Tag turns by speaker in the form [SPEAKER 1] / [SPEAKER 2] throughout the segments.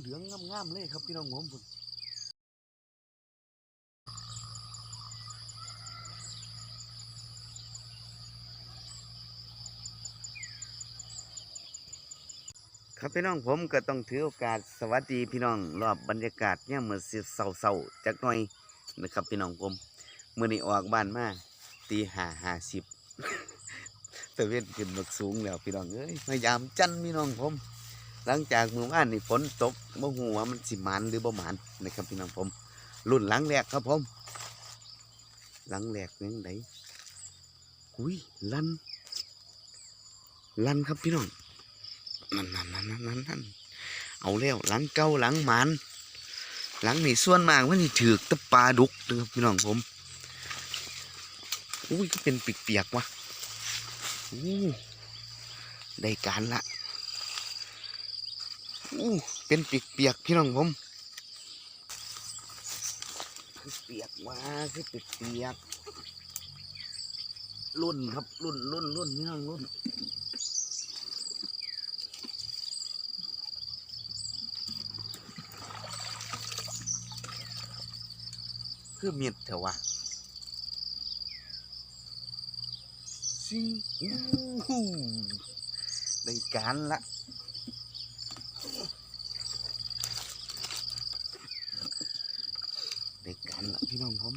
[SPEAKER 1] เหลืองงามๆเลยครับพี่น้องผมพุ่นครับพี่น้องผมก็ต้องถือโอกาสสวัสดีพี่น้องรอบบรรยากาศเนี่ยามมื่อสิเศร้าๆจักหน่อยนะครับพี่น้องผมเมื่อนี้ออกบ้านมาตีห้าห้าสิบตะเวนขึ้นบักสูงแล้วพี่น้องเอ้ยพยายามจันพี่น้องผม หลังจากมือว่านนี่ฝนตกบ่ฮู้ว่ามันสิมันหรือบ่หมันนะครับพี่น้องผม รุ่นหลังแรกครับผม หลังแรกยังไงอุ้ยลันลันครับพี่น้องนั่นนั่นนั่นนั่นนั่นเอาแล้วหลังเก่าหลังหมันหลังนี่ส่วนมากมันนี่ถือกตะปลาดุกนะครับพี่น้องผมอุ้ยก็เป็นเปียกวะอู้ได้การละ อู้เป็นเปียกๆพี่น้องผมคือเปียกว่าคือเปียกๆรุ่นครับรุ่นรุ่นรุ่นพี่น้องรุ่นคือเมียดเถอะวะซิงอู้หูได้การละ ได้การละพี่น้องผม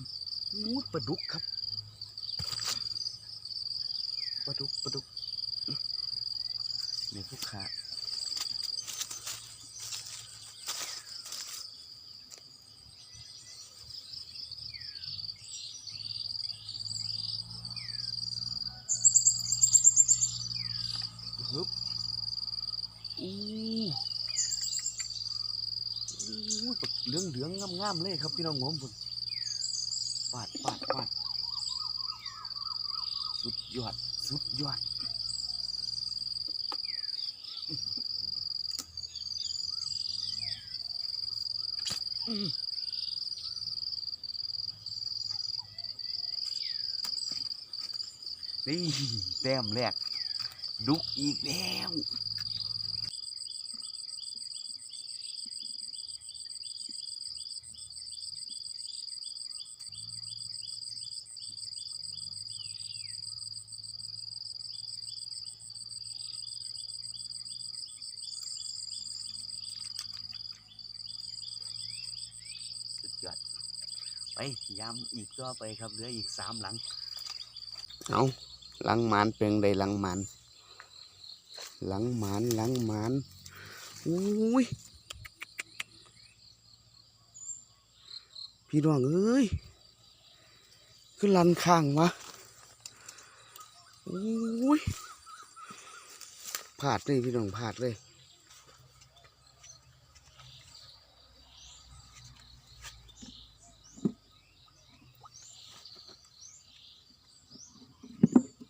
[SPEAKER 1] อู้ ปลาดุกครับปลาดุกปลาดุกในผู้ค้าฮึบอู้อู้ปลาเหลืองเหลืองงามงามๆเลยครับพี่น้องผม พุ่นปาดปาดปาดสุดยอด สุดยอดอืมนี่แต้มแรก ดุกอีกแล้ว สุดยอด ไป ย้ำอีกก็ไปครับเหลืออีกสามหลัง เอาหลังมานเพียงใดหลังมานหลังมานหลังมานอุ้ยพี่น้องเอ้ยคือลันข้างวะอุ้ยพลาดเลยพี่น้องพลาดเลย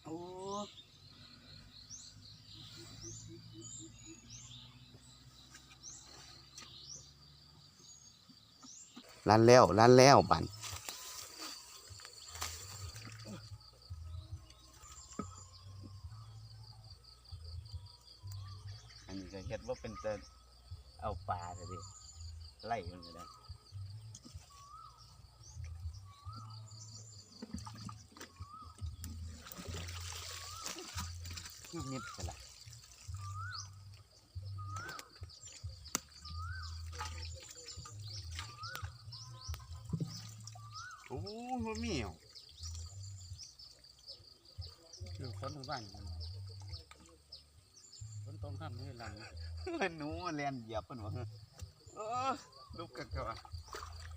[SPEAKER 1] โอ้ ลันแล้วลันแล้วบันอันนี้ก็เฮ็ดว่าเป็นแต่เอาปลาเลยดิไล่มันเลยนะคือมิดกันละ โอ้มันมีอะ
[SPEAKER 2] คือคนทั้งบ้านกันคนตรงข้ามนี่หลัง
[SPEAKER 1] หนูมันเลียนเหยียบมันวะเออลูกกักกะวะ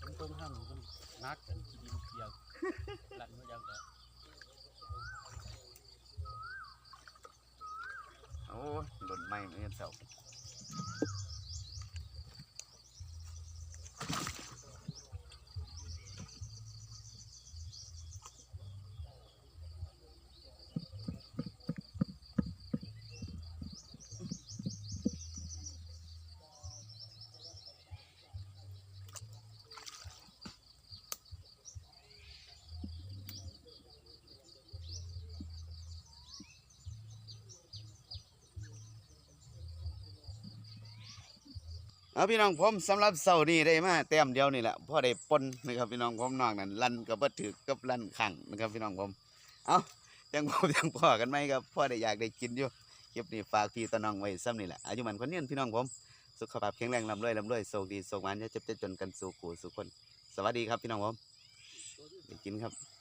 [SPEAKER 2] คนตรงข้ามมันนักกันที่ดินเปียกหลังไม่ยังแต่
[SPEAKER 1] โอ้ยหล่นไม้เหมือนกันเสา เอาพี่น้องผมสำหรับเสาร์นี้ได้มาแต้มเดียวนี่แหละพ่อได้ปนนะครับพี่น้องผมนอกนั้นลั่นกับบ่ถือกับลั่นขังนะครับพี่น้องผม เอาจังผมจังพ่อกันไหมครับพ่อได้อยากได้กินอยู่คลิปนี้ฝากพี่ตะน้องไว้ซ้ำนี่แหละอายุมันคนเนียนพี่น้องผม สุขภาพแข็งแรงลำรวยลำรวยโชคดีโชคมันอย่าเจ็บจะจนกันสู่ขู่สู่คน สวัสดีครับพี่น้องผมไปกินครับ